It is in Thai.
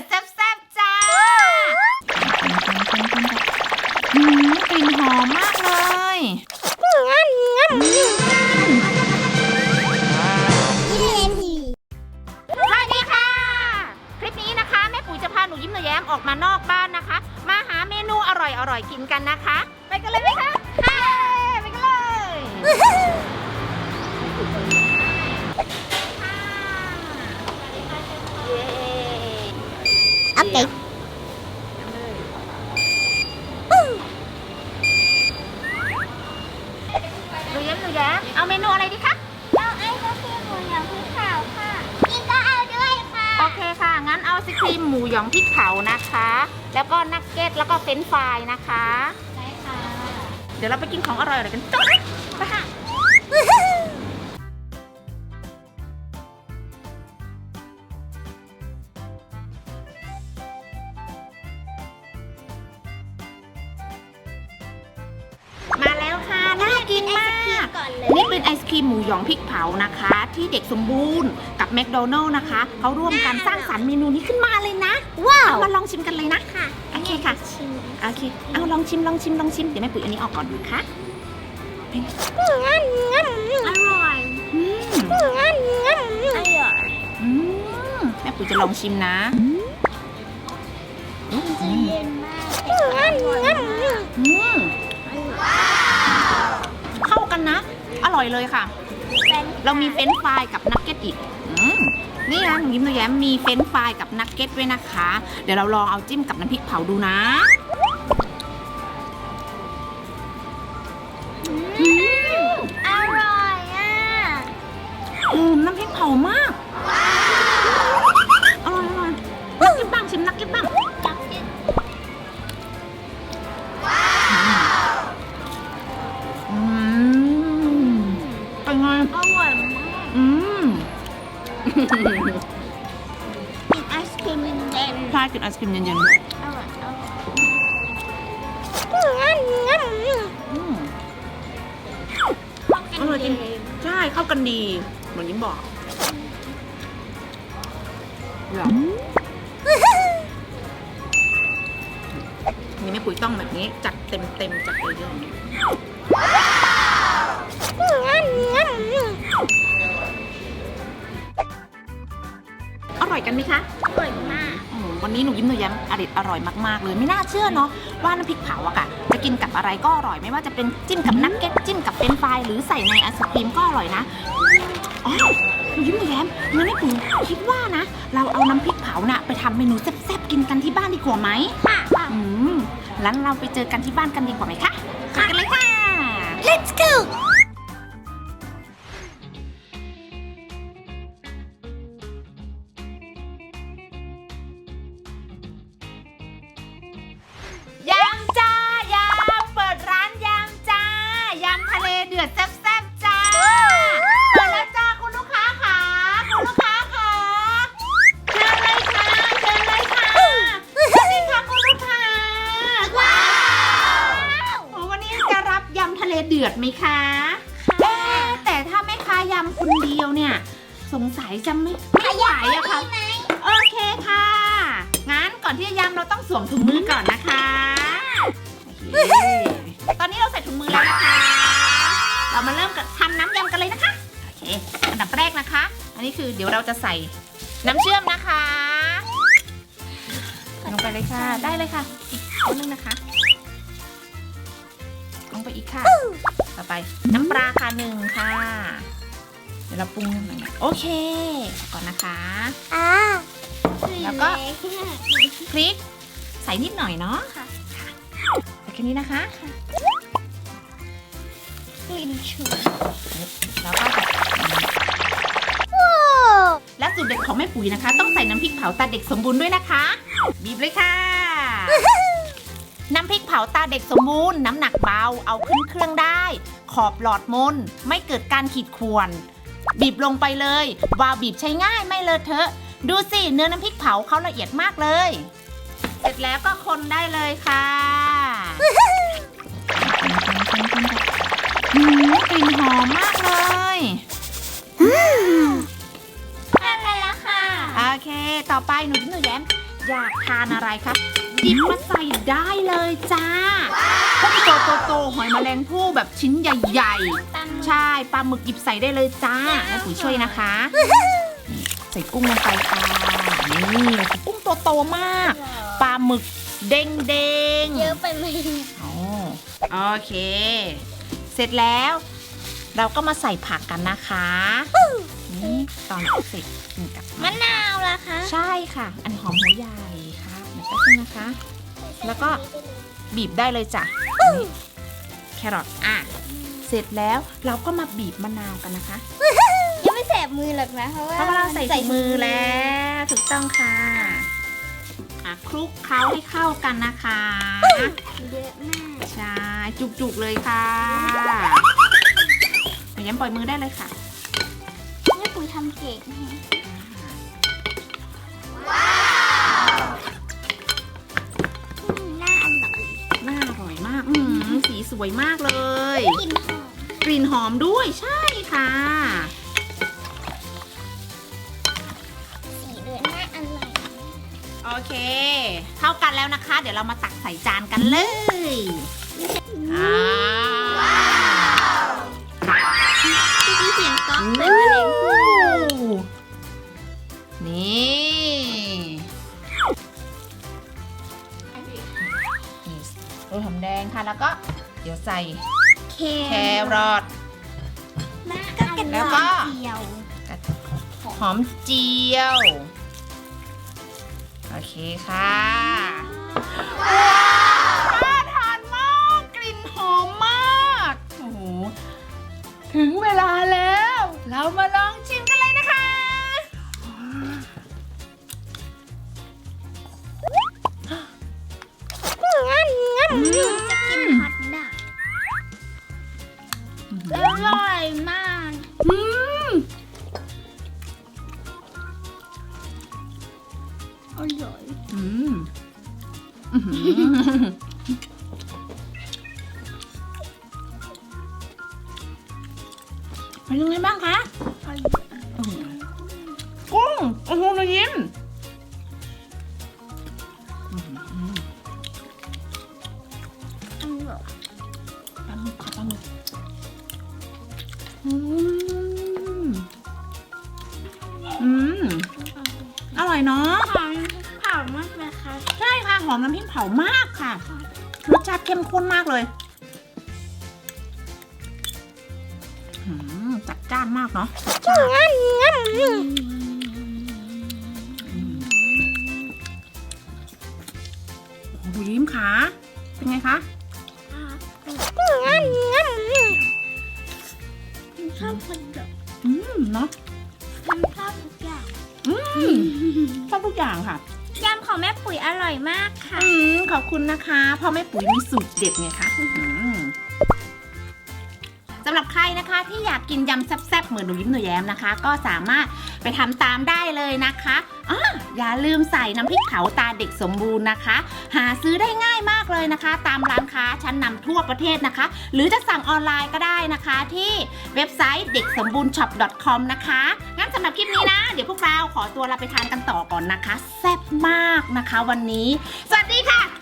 ดแซ่บๆจ้าหืมกลิ่นหอมมากเลยสวัสดีค่ะ คลิปนี้นะคะ แม่ปุ๋ยจะพาหนูยิ้มหนูแย้มออกมานอกบ้านนะคะ มาหาเมนูอร่อยอร่อยๆกินกันนะคะ ไปกันเลยไหมคะค่ะไปกันเลย โอเคหนูยิ้มหนูแย้มเอาเมนูอะไรดีคะ เอาไอ้ก็คือหมูหยองพริกขาวค่ะนี่ก็เอาด้วยค่ะ โอเคค่ะ งั้นเอาไอศครีมหมูหยองพริกเผานะคะ แล้วก็นักเก็ตแล้วก็เฟรนช์ฟรายนะคะ ได้ค่ะ เดี๋ยวเราไปกินของอร่อยๆกันจ้าไปค่ะ มาแล้วค่ะน่ากินมากก่อนเลย นี่เป็นไอศครีมหมูหยองพริกเผานะคะ ที่เด็กสมบูรณ์กับแมคโดนัลล์นะคะเขาร่วมกันสร้างสรรค์เมนูนี้ขึ้นมาเลยนะว้าวเอามาลองชิมกันเลยนะค่ะโอเคค่ะชิมโอเคเอาลองชิมลองชิมลองชิมเดี๋ยวแม่ปุ๋ยอันนี้ออกก่อนดูค่ะเป็นไงงั้นงั้นอร่อยอืมงั้นงั้นอร่อยอืมแม่ปุ๋ยจะลองชิมนะอืมเย็นมากงั้นงั้นอืมเข้ ร่อยเลยค่ะ เรามีเฟรนช์ฟรายกับนักเก็ตอีกอืมนี่นะหนูยิ้มหนูแย้มมีเฟรนช์ฟรายกับนักเก็ตด้วยนะคะ เดี๋ยวเราลองเอาจิ้มกับน้ำพริกเผาดูนะอืมอร่อยอะ อืมน้ำพริกเผามาก กินไอศครีมเย็นใช่กินไอศครีมเย็นๆอร่อยอร่อยงั้นงั้นๆอืม อร่อยจริง ใช่เข้ากันดี เหมือนยิ้มบอกเหรอนี่แม่ปุ๋ยต้องแบบนี้ จัดเต็มเต็มๆจัดเลยเยอะงั้น อร่อยกันไหมคะอร่อยมากอืมวันนี้หนูยิ้มหนูแย้มอร่อยอร่อยมากๆเลยไม่น่าเชื่อเนาะว่าน้ำพริกเผาอะค่ะจะกินกับอะไรก็อร่อยไม่ว่าจะเป็นจิ้มกับนักเก็ตจิ้มกับเฟรนช์ฟรายหรือใส่ในไอศครีมก็อร่อยนะอ๋อหนูยิ้มหนูแย้มงั้นแม่ปุ๋ยคิดว่านะ เราเอาน้ำพริกเผาน่ะไปทำเมนูแซ่บๆกินกันที่บ้านดีกว่าไหมค่ะอืมงั้นเราไปเจอกันที่บ้านกันดีกว่าไหมคะไปกันเลยค่ะ let's go เลเดือดไหมคะเอ๊ะแต่ถ้าแม่ค้ายำคนเดียวเนี่ย สงสัยจะไม่ไม่ไหวอะค่ะ ไหมโอเคค่ะ งั้นก่อนที่จะยำเราต้องสวมถุงมือก่อนนะคะโอเคตอนนี้เราใส่ถุงมือแล้วนะคะ เรามาเริ่มกับทำน้ำยำกันเลยนะคะ โอเค อันดับแรกนะคะ อันนี้คือเดี๋ยวเราจะใส่น้ำเชื่อมนะคะใส่ลงไปเลยค่ะ ได้เลยค่ะ อีกนิดนึงนะคะล งไปอีกค่ะ ต่อไปน้ำปลาค่ะหนึ่งค่ะ เดี๋ยวเราปรุงหน่อยโอเค ก่อนนะคะ อ่าแล้วก็พริกใส่นิดหน่อยเนาะค่ะแค่นี้นะคะกลิ่นฉุนแล้วก็และสูตรเด็ดของแม่ปุ๋ยนะคะ ต้องใส่น้ำพริกเผาตาเด็กสมบูรณ์ด้วยนะคะ บีบเลยค่ะ น้ำพริกเผาตาเด็กสมบูรณ์ น้ำหนักเบา เอาขึ้นเครื่องได้ ขอบหลอดมน ไม่เกิดการขีดข่วน บีบลงไปเลย วาวบีบใช้ง่ายไม่เลอะเทอะ ดูสิเนื้อน้ำพริกเผาเขาละเอียดมากเลย เสร็จแล้วก็คนได้เลยค่ะหืมกลิ่นหอมมากเลยทำไปแล้วค่ะ โอเค ต่อไปหนูยิ้มหนูแย้มอยากทานอะไรคะ หยิบมาใส่ได้เลยจ้าพวกตัวโตๆหอยแมลงภู่แบบชิ้นใหญ่ตังๆใช่ปลาหมึกหยิบใส่ได้เลยจ้าแม่ปุ๋ยช่วยนะคะนี่ใส่กุ้งลงไปค่ะนี่กุ้งตัวโตมากปลาหมึกเด้งเด้งๆเยอะไปไหมโอ้โอเค เสร็จแล้ว เราก็มาใส่ผักกันนะคะนี่ตอนเสร็จกินกับมะนาวล่ะคะ ใช่ค่ะ อันหอมหัวใหญ่ค่ะเดี๋ยวแป๊บนึงนะคะ แล้วก็บีบได้เลยจ้ะนี่แครอทอะ เสร็จแล้วเราก็มาบีบมะนาวกันนะคะ ยังไม่แสบมือหรอกนะ เพราะว่าเพราะว่าเราใส่ถุงมือแล้วถูกต้องค่ะอะคลุกเคล้าให้เข้ากันนะคะ เยอะมากใช่ จุกๆเลยค่ะหนูย้ำปล่อยมือได้เลยค่ะ นี่ปุ๋ยทำเก่งแฮะ สีสวยมากเลย กลิ่นหอมกลิ่นหอมด้วยใช่ค่ะ สีเหลืองน่าอร่อยโอเคเข้ากันแล้วนะคะ เดี๋ยวเรามาตักใส่จานกันเลยอ่ามีเสียงก๊อกโอ้เป็นมะเร็งพูดนี่โรยหอมแดงค่ะแล้วก็ เดี๋ยวใส่เคแครอทน่าอร่อยแล้วก็เดียวหอมเจียว โอเคค่ะว้าวน่าทานมาก กลิ่นหอมมาก โอ้โห ถึงเวลาแล้ว เรามาลองชิมกันเลยนะคะงั้น อร่อยอืมอื้อหือเป็นยังไงบ้างคะ คะ ใช่ค่ะ หอมน้ำพริกเผามากค่ะ รสชาติเข้มข้นมากเลยหืมจัดจ้านมากเนาะรสชาติงั้นงั้นอืมโอ้โหดูยิ้มขาเป็นไงคะงั้นงั้นชอบคนดอกอืมเนาะชอบทุกอย่างอืมชอบทุกอย่างค่ะ ยำของแม่ปุ๋ยอร่อยมากค่ะ อืมขอบคุณนะคะ เพ่อแม่ปุ๋ยมีสูตรเด็ดไงคะอืม สำหรับใครนะคะที่อยากกินยำแซ่บๆเหมือนหนูยิ้มหนูแย้มนะคะ ก็สามารถไปทำตามได้เลยนะคะอ่าอย่าลืมใส่น้ำพริกเผาตาเด็กสมบูรณ์นะคะ หาซื้อได้ง่ายมากเลยนะคะ ตามร้านค้าชั้นนำทั่วประเทศนะคะ หรือจะสั่งออนไลน์ก็ได้นะคะ ที่เว็บไซต์เด็กสมบูรณ์ shop.com นะคะงั้นสำหรับคลิปนี้นะ เดี๋ยวพวกเราขอตัวลาไปทานกันต่อก่อนนะคะ แซ่บมากนะคะวันนี้ สวัสดีค่ะ